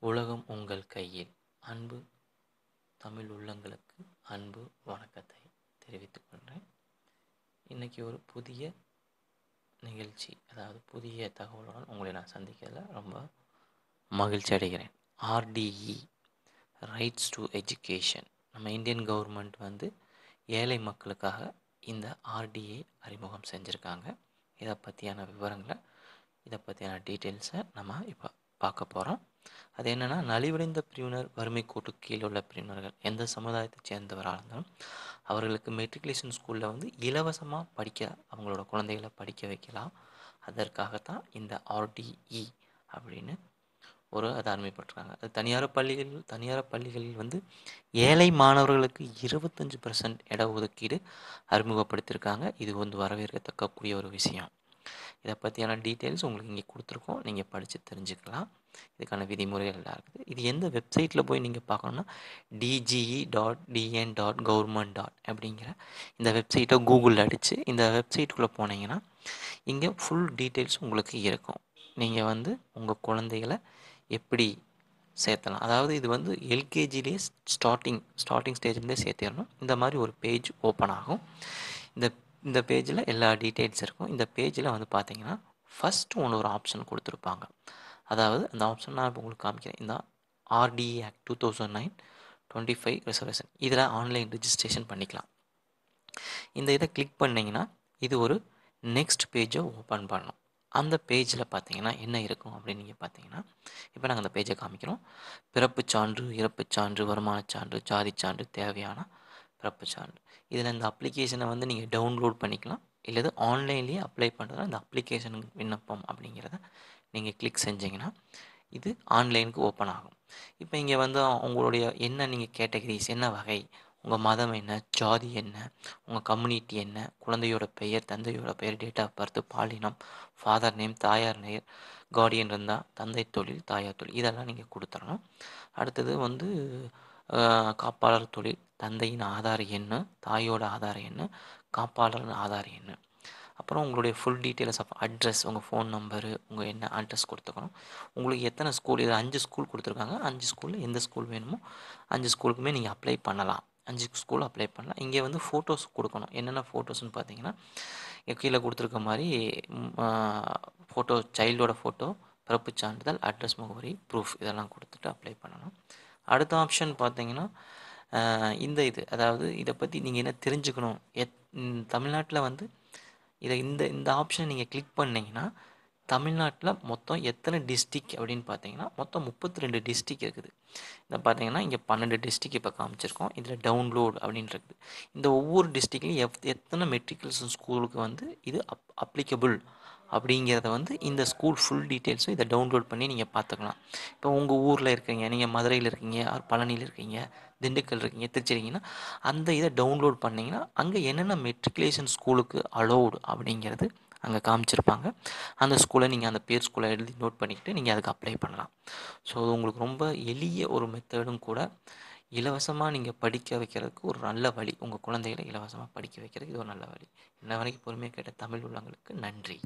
உலகம் உங்கள் கையில். அன்பு தமிழ் உள்ளங்களுக்கு அன்பு வணக்கத்தை தெரிவித்துக் கொள்கிறேன். இன்றைக்கி ஒரு புதிய நிகழ்ச்சி அதாவது புதிய தகவலுடன் உங்களை நான் சந்திக்கல. ரொம்ப மகிழ்ச்சி அடைகிறேன். ஆர்டிஇ ரைட்ஸ் டு எஜுகேஷன் நம்ம இந்தியன் கவர்மெண்ட் வந்து ஏழை மக்களுக்காக இந்த ஆர்டிஐ அறிமுகம் செஞ்சுருக்காங்க. இதை பற்றியான விவரங்களை இதை பற்றியான டீட்டெயில்ஸை நம்ம இப்போ பார்க்க போகிறோம் அது என்னென்னா நலிவடைந்த பிரிவினர் வறுமை கோட்டு கீழே உள்ள பிரிவினர்கள் எந்த சமுதாயத்தை சேர்ந்தவராக இருந்தாலும் அவர்களுக்கு மெட்ரிகுலேஷன் ஸ்கூலில் வந்து இலவசமாக படிக்க அவங்களோட குழந்தைகளை படிக்க வைக்கலாம். அதற்காகத்தான் இந்த ஆர்டிஇ அப்படின்னு ஒரு அதை அறிமுகப்பட்டிருக்காங்க அது தனியார் பள்ளிகள் தனியார் பள்ளிகளில் வந்து ஏழை மாணவர்களுக்கு இருபத்தஞ்சி பர்சன்ட் இட ஒதுக்கீடு அறிமுகப்படுத்தியிருக்காங்க. இது வந்து வரவேற்கத்தக்கக்கூடிய ஒரு விஷயம். இதை பற்றியான டீட்டெயில்ஸ் உங்களுக்கு இங்கே கொடுத்துருக்கோம். நீங்கள் படித்து தெரிஞ்சுக்கலாம். இதுக்கான விதிமுறைகள் எல்லாம் இருக்குது. இது எந்த வெப்சைட்டில் போய் நீங்கள் பார்க்கணுன்னா DGE dot TN dot government dot அப்படிங்கிற இந்த வெப்சைட்டை கூகுளில் அடித்து இந்த வெப்சைட்டுக்குள்ளே போனீங்கன்னா இங்கே ஃபுல் டீட்டெயில்ஸ் உங்களுக்கு இருக்கும். நீங்கள் வந்து உங்கள் குழந்தைகளை எப்படி சேர்த்தலாம். அதாவது இது வந்து எல்கேஜிலேயே ஸ்டார்டிங் ஸ்டார்டிங் ஸ்டேஜ்லேருந்தே சேர்த்திடணும். இந்த மாதிரி ஒரு பேஜ் ஓப்பன் ஆகும். இந்த இந்த பேஜில் எல்லா டீட்டெயில்ஸ் இருக்கும். இந்த பேஜில் வந்து பார்த்தீங்கன்னா ஃபஸ்ட்டு ஒன்று ஒரு ஆப்ஷன் கொடுத்துருப்பாங்க. அதாவது அந்த ஆப்ஷன் நான் இப்போ உங்களுக்கு காமிக்கிறேன். இந்த RTE act two thousand nine twenty five reservation இதில் ஆன்லைன் ரிஜிஸ்ட்ரேஷன் பண்ணிக்கலாம். இந்த இதை கிளிக் பண்ணிங்கன்னா இது ஒரு நெக்ஸ்ட் பேஜை ஓப்பன் பண்ணணும். அந்த பேஜில் பார்த்தீங்கன்னா என்ன இருக்கும் அப்படின்னு நீங்கள் பார்த்தீங்கன்னா இப்போ நாங்கள் அந்த பேஜை காமிக்கிறோம். பிறப்பு சான்று இறப்பு சான்று வருமான சான்று ஜாதி சான்று தேவையான பிறப்பு இதில் இந்த அப்ளிகேஷனை வந்து நீங்கள் டவுன்லோட் பண்ணிக்கலாம். இல்லது ஆன்லைன்லேயே அப்ளை பண்ணுறதா இந்த அப்ளிகேஷனுக்கு விண்ணப்பம் அப்படிங்கிறத நீங்கள் கிளிக் செஞ்சீங்கன்னா இது ஆன்லைனுக்கு ஓப்பன் ஆகும். இப்போ இங்கே வந்து உங்களுடைய என்ன நீங்கள் கேட்டகரிஸ் என்ன வகை உங்கள் மதம் என்ன ஜாதி என்ன உங்கள் கம்யூனிட்டி என்ன குழந்தையோட பெயர் தந்தையோட பெயர் டேட் ஆஃப் பர்த் பாலினம் ஃபாதர் நேம் தாயார் நேர் கார்டியன் இருந்தால் தந்தை தொழில் தாயார் தொழில் இதெல்லாம் நீங்கள் கொடுத்துடணும். அடுத்தது வந்து காப்பாளர் தொழில் தந்தையின் ஆதார் எண் தாயோட ஆதார் எண் காப்பாளரின் ஆதார் எண் அப்புறம் உங்களுடைய ஃபுல் டீட்டெயில்ஸ் ஆஃப் அட்ரஸ் உங்கள் ஃபோன் நம்பரு உங்கள் என்ன அட்ரஸ் கொடுத்துக்கணும் உங்களுக்கு எத்தனை ஸ்கூல் இது அஞ்சு ஸ்கூல் கொடுத்துருக்காங்க. அஞ்சு ஸ்கூலில் எந்த ஸ்கூல் வேணுமோ அஞ்சு ஸ்கூலுக்குமே நீங்கள் அப்ளை பண்ணலாம். அஞ்சு ஸ்கூல் அப்ளை பண்ணலாம். இங்கே வந்து ஃபோட்டோஸ் கொடுக்கணும். என்னென்ன ஃபோட்டோஸ்னு பார்த்தீங்கன்னா கீழே கொடுத்துருக்க மாதிரி ஃபோட்டோ சைல்டோட ஃபோட்டோ பிறப்பு சான்றிதழ் அட்ரஸ் முகவரி ப்ரூஃப் இதெல்லாம் கொடுத்துட்டு அப்ளை பண்ணணும். அடுத்த ஆப்ஷன் பார்த்தீங்கன்னா இந்த இது. அதாவது இதை பற்றி நீங்கள் என்ன தெரிஞ்சுக்கணும்? எத் தமிழ்நாட்டில் வந்து இதை இந்த இந்த ஆப்ஷன் நீங்கள் கிளிக் பண்ணிங்கன்னா தமிழ்நாட்டில் மொத்தம் எத்தனை டிஸ்ட்ரிக் அப்படின்னு பார்த்தீங்கன்னா மொத்தம் முப்பத்தி ரெண்டு டிஸ்ட்ரிக் இருக்குது. இந்த பார்த்தீங்கன்னா இங்கே பன்னெண்டு டிஸ்ட்ரிக் இப்போ காமிச்சிருக்கோம். இதில் டவுன்லோட் அப்படின்னு இருக்குது. இந்த ஒவ்வொரு டிஸ்ட்ரிக்லையும் எத் எத்தனை மெட்ரிகுலேஷன் ஸ்கூலுக்கு வந்து இது அப் அப்ளிகபிள் அப்படிங்கிறத வந்து இந்த ஸ்கூல் ஃபுல் டீட்டெயில்ஸும் இதை டவுன்லோட் பண்ணி நீங்கள் பார்த்துக்கலாம். இப்போ உங்கள் ஊரில் இருக்கீங்க நீங்கள் மதுரையில் இருக்கீங்க பழனியில் இருக்கீங்க திண்டுக்கல் இருக்கீங்க திருச்சி இருக்கீங்கன்னா அந்த இதை டவுன்லோட் பண்ணிங்கன்னா அங்கே என்னென்ன மெட்ரிகுலேஷன் ஸ்கூலுக்கு அலோவுடு அப்படிங்கிறது அங்கே காமிச்சிருப்பாங்க. அந்த ஸ்கூலை நீங்கள் அந்த பேர் ஸ்கூலை எழுதி நோட் பண்ணிக்கிட்டு நீங்கள் அதுக்கு அப்ளை பண்ணலாம். ஸோ அது உங்களுக்கு ரொம்ப எளிய ஒரு மெத்தடும் கூட இலவசமாக நீங்கள் படிக்க வைக்கிறதுக்கு ஒரு நல்ல வழி. உங்கள் குழந்தைகளை இலவசமாக படிக்க வைக்கிறதுக்கு இது ஒரு நல்ல வழி. இன்ன வரைக்கும் பொறுமையாக கேட்ட தமிழ் உள்ளவங்களுக்கு நன்றி.